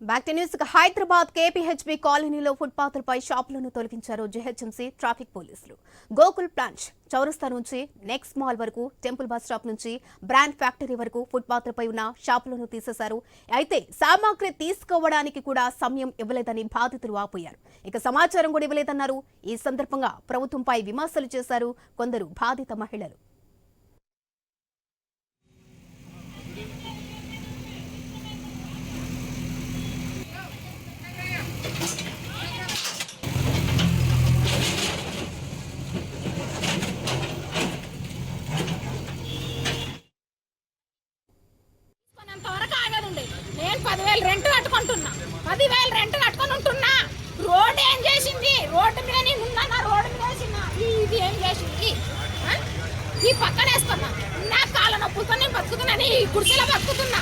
Back news Hyderabad KPHB కాలనీలో ఫుట్పాత్లపై షాపులను తొలగించారు GHMC traffic పోలీసులు. గోకుల్ ప్లాంచ్ చౌరస్తా నుంచి నెక్స్ట్ మాల్ వరకు టెంపుల్ బస్ స్టాప్ నుంచి బ్రాండ్ ఫ్యాక్టరీ వరకు ఫుట్పాత్లపై ఉన్న షాపులను తీసేశారు. అయితే సామాగ్రి తీసుకోవడానికి కూడా సమయం ఇవ్వలేదని బాధితులు ఆపోయారు. ఇక సమాచారం కూడా ఇవ్వలేదన్నారు. ఈ సందర్భంగా ప్రభుత్వంపై విమర్శలు చేశారు కొందరు బాధిత మహిళలు కొనంత వరకు ఆగదుండే నేను పదివేలు రెంట్ కట్టుకుంటున్నా. పదివేలు రెంట్ కట్టుకొని ఉంటున్నా. రోడ్డు ఏం చేసింది? రోడ్డు మీద నేను ఉన్నా రోడ్డు మీద వేసిన ఇది ఏం చేసింది? ఈ పక్కన వేస్తున్నా. నా కాళ్ళ నొప్పులతో నేను బతుకుతున్నాను. ఈ కుర్చీలో బతుకుతున్నా.